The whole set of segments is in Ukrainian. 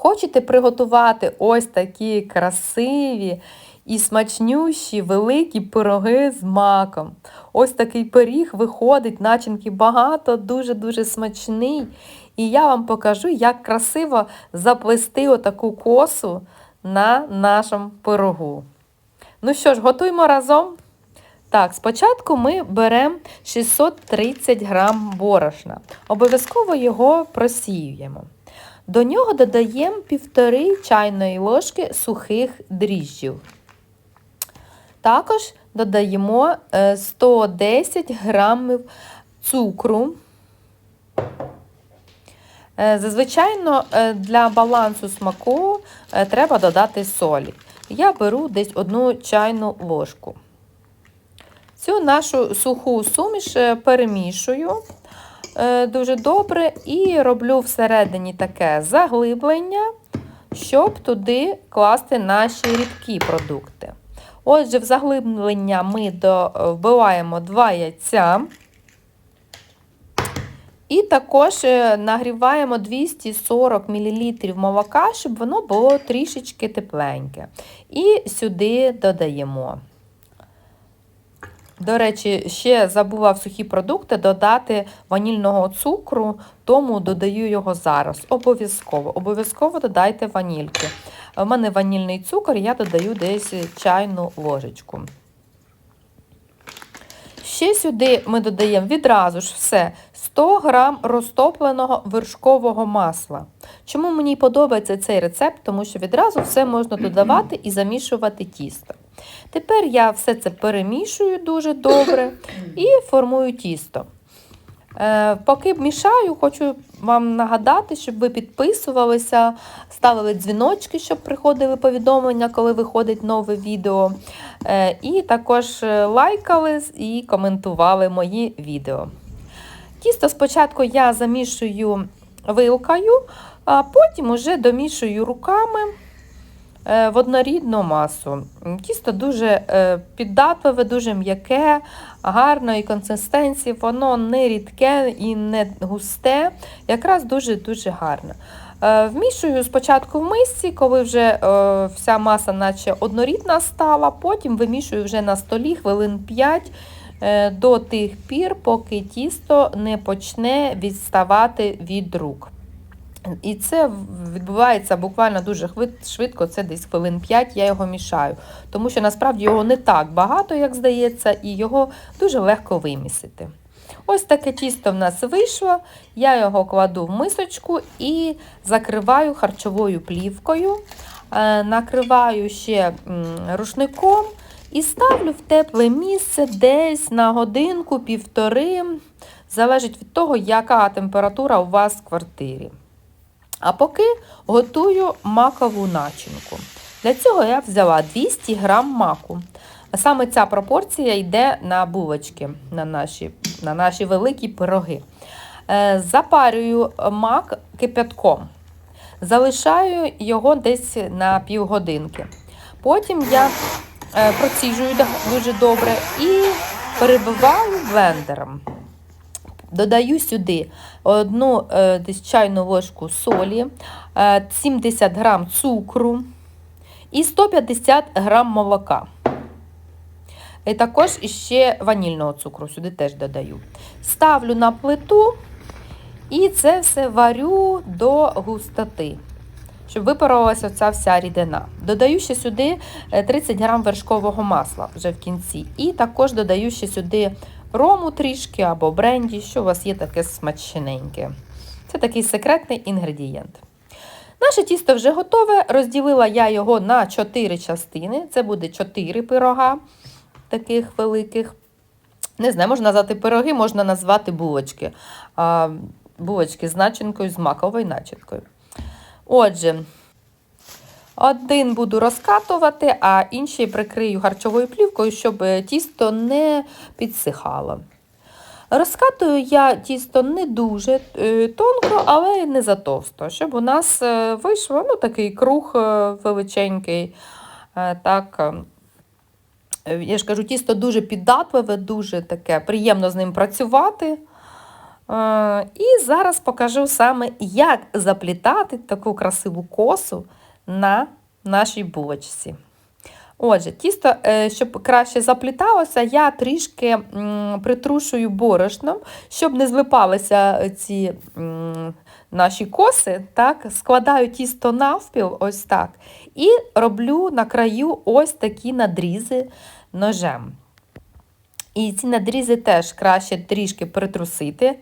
Хочете приготувати ось такі красиві і смачнющі великі пироги з маком. Ось такий пиріг виходить, начинки багато, дуже-дуже смачний. І я вам покажу, як красиво заплести отаку косу на нашому пирогу. Ну що ж, готуємо разом. Так, спочатку ми беремо 630 грам борошна. Обов'язково його просіюємо. До нього додаємо 1,5 чайної ложки сухих дріжджів. Також додаємо е, 110 грамів цукру. Е, Зазвичай е, для балансу смаку е, треба додати солі. Я беру десь одну чайну ложку. Цю нашу суху суміш е, перемішую е, дуже добре і роблю всередині таке заглиблення, щоб туди класти наші рідкі продукти. Отже, в заглиблення ми вбиваємо 2 яйця. І також е, нагріваємо 240 мл молока, щоб воно було трішечки тепленьке. І сюди додаємо. До речі, ще забула в сухі продукти додати ванільного цукру, тому додаю його зараз. Обов'язково. Обов'язково додайте ванільки. У мене ванільний цукор, я додаю десь чайну ложечку. Ще сюди ми додаємо відразу ж все 100 грам розтопленого вершкового масла. Чому мені подобається цей рецепт? Тому що відразу все можна додавати і замішувати тісто. Тепер я все це перемішую дуже добре і формую тісто. Е, Поки мішаю, хочу вам нагадати, щоб ви підписувалися, ставили дзвіночки, щоб приходили повідомлення, коли виходить нове відео. Е, І також е, лайкали і коментували мої відео. Тісто спочатку я замішую вилкою, а потім уже домішую руками в однорідну масу. Тісто дуже е, піддатливе, дуже м'яке, гарної консистенції, воно не рідке і не густе, якраз дуже-дуже гарне. Е, Вмішую спочатку в мисці, коли вже е, вся маса наче однорідна стала, потім вимішую вже на столі хвилин 5 е, до тих пір, поки тісто не почне відставати від рук. І це відбувається буквально дуже швидко, це десь хвилин 5 я його мішаю. Тому що насправді його не так багато, як здається, і його дуже легко вимісити. Ось таке тісто в нас вийшло. Я його кладу в мисочку і закриваю харчовою плівкою, Е, накриваю ще рушником і ставлю в тепле місце десь на годинку-півтори. Залежить від того, яка температура у вас в квартирі. А поки готую макову начинку. Для цього я взяла 200 г маку. Саме ця пропорція йде на булочки, на наші, на наші великі пироги. Е, Запарюю мак кипятком. Залишаю його десь на півгодинки. Потім я е, проціжую дуже добре і перебиваю блендером. Додаю сюди одну е, десь чайну ложку солі, е, 70 грам цукру і 150 грам молока. І також ще ванільного цукру сюди теж додаю. Ставлю на плиту і це все варю до густоти, щоб випарувалася ця вся рідина. Додаю ще сюди е, 30 грам вершкового масла вже в кінці. І також додаю ще сюди рому трішки або бренді, що у вас є таке смачненьке. Це такий секретний інгредієнт. Наше тісто вже готове. Розділила я його на 4 частини. Це буде 4 пирога таких великих. Не знаю, можна назвати пироги, можна назвати булочки. А, булочки з начинкою, з маковою начинкою. Отже, один буду розкатувати, а інший прикрию харчовою плівкою, щоб е, тісто не підсихало. Розкатую я тісто не дуже е, тонко, але не затовсто, щоб у нас е, вийшло ну, такий круг величенький. Так, е, я ж кажу, тісто дуже піддатливе, дуже таке приємно з ним працювати. І зараз покажу саме, як заплітати таку красиву косу на нашій булочці. Отже, тісто, е, щоб краще запліталося, я трішки притрушую борошном, щоб не злипалися ці наші коси. Так? Складаю тісто навпіл, ось так, і роблю на краю ось такі надрізи ножем. І ці надрізи теж краще трішки притрусити,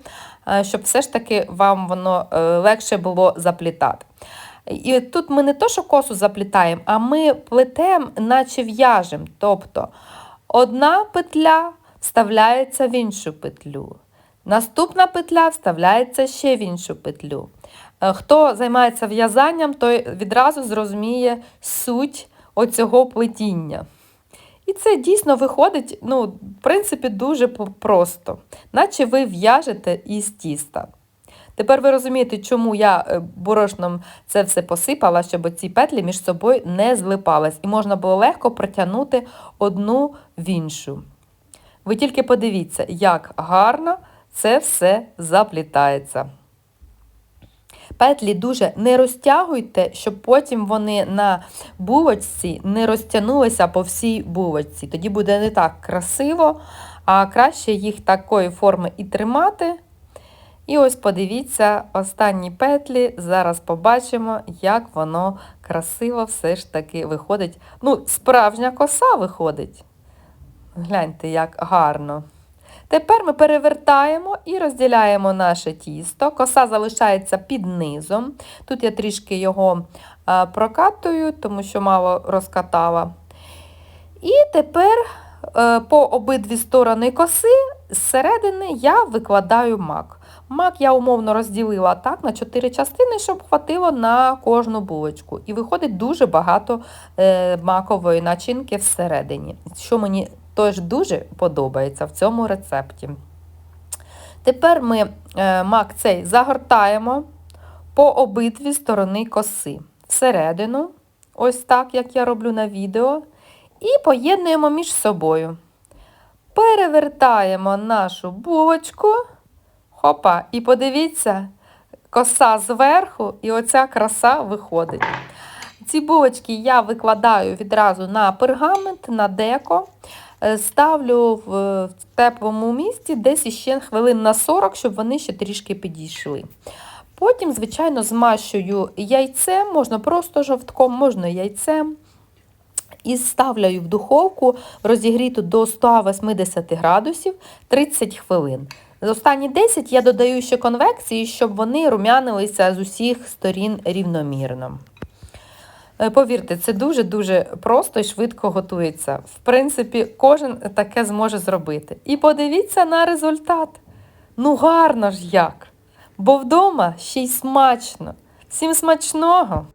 е, щоб все ж таки вам воно е, легше було заплітати. І тут ми не то, що косу заплітаємо, а ми плетемо, наче в'яжемо. Тобто одна петля вставляється в іншу петлю. Наступна петля вставляється ще в іншу петлю. Е, Хто займається в'язанням, той відразу зрозуміє суть оцього плетіння. І це дійсно виходить, ну, в принципі, дуже просто, наче ви в'яжете із тіста. Тепер ви розумієте, чому я е, борошном це все посипала, щоб ці петлі між собою не злипались, і можна було легко протягнути одну в іншу. Ви тільки подивіться, як гарно це все заплітається. Петлі дуже не розтягуйте, щоб потім вони на булочці не розтягнулися по всій булочці. Тоді буде не так красиво, а краще їх такої форми і тримати. І ось подивіться, останні петлі. Зараз побачимо, як воно красиво все ж таки виходить. Ну, справжня коса виходить. Гляньте, як гарно. Тепер ми перевертаємо і розділяємо наше тісто. Коса залишається під низом. Тут я трішки його прокатую, тому що мало розкатала. І тепер е, по обидві сторони коси зсередини я викладаю мак. Мак я умовно розділила так на 4 частини, щоб хватило на кожну булочку. І виходить дуже багато е, макової начинки всередині, що мені теж дуже подобається в цьому рецепті. Тепер ми е, мак цей загортаємо по обидві сторони коси. Всередину, ось так, як я роблю на відео, і поєднуємо між собою. Перевертаємо нашу булочку. Хопа, і подивіться, коса зверху, і оця краса виходить. Ці булочки я викладаю відразу на пергамент, на деко. Е, Ставлю в теплому місці десь іще хвилин на 40, щоб вони ще трішки підійшли. Потім, звичайно, змащую яйцем, можна просто жовтком, можна яйцем. І ставлю в духовку розігріту до 180 градусів 30 хвилин. З останні 10 я додаю ще конвекції, щоб вони рум'янилися з усіх сторін рівномірно. Е, Повірте, це дуже-дуже просто і швидко готується. В принципі, кожен таке зможе зробити. І подивіться на результат. Ну, гарно ж як! Бо вдома ще й смачно. Всім смачного!